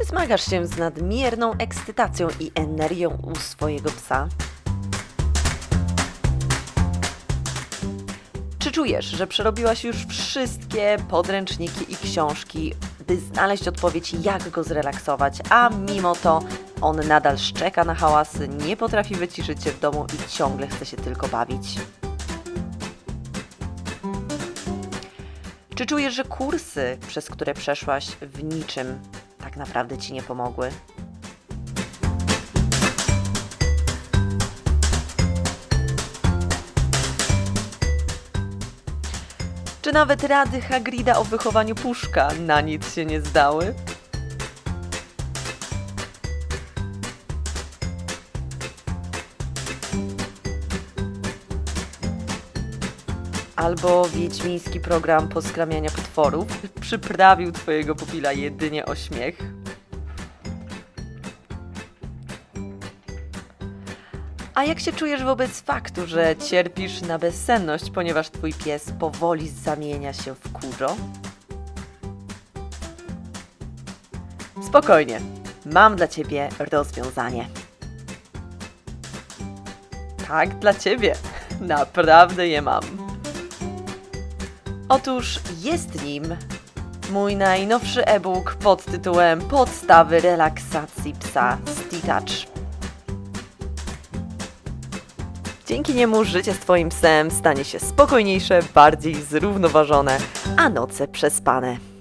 Czy zmagasz się z nadmierną ekscytacją i energią u swojego psa? Czy czujesz, że przerobiłaś już wszystkie podręczniki i książki, by znaleźć odpowiedź, jak go zrelaksować, a mimo to on nadal szczeka na hałasy, nie potrafi wyciszyć się w domu i ciągle chce się tylko bawić? Czy czujesz, że kursy, przez które przeszłaś, w niczym tak naprawdę ci nie pomogły? Czy nawet rady Hagrida o wychowaniu puszka na nic się nie zdały? Albo wiedźmiński program poskramiania potworów przyprawił twojego pupila jedynie o śmiech? A jak się czujesz wobec faktu, że cierpisz na bezsenność, ponieważ twój pies powoli zamienia się w kurzo? Spokojnie, mam dla ciebie rozwiązanie. Tak, dla ciebie. Naprawdę je mam. Otóż jest nim mój najnowszy e-book pod tytułem Podstawy relaksacji psa Stitouch. Dzięki niemu życie z Twoim psem stanie się spokojniejsze, bardziej zrównoważone, a noce przespane.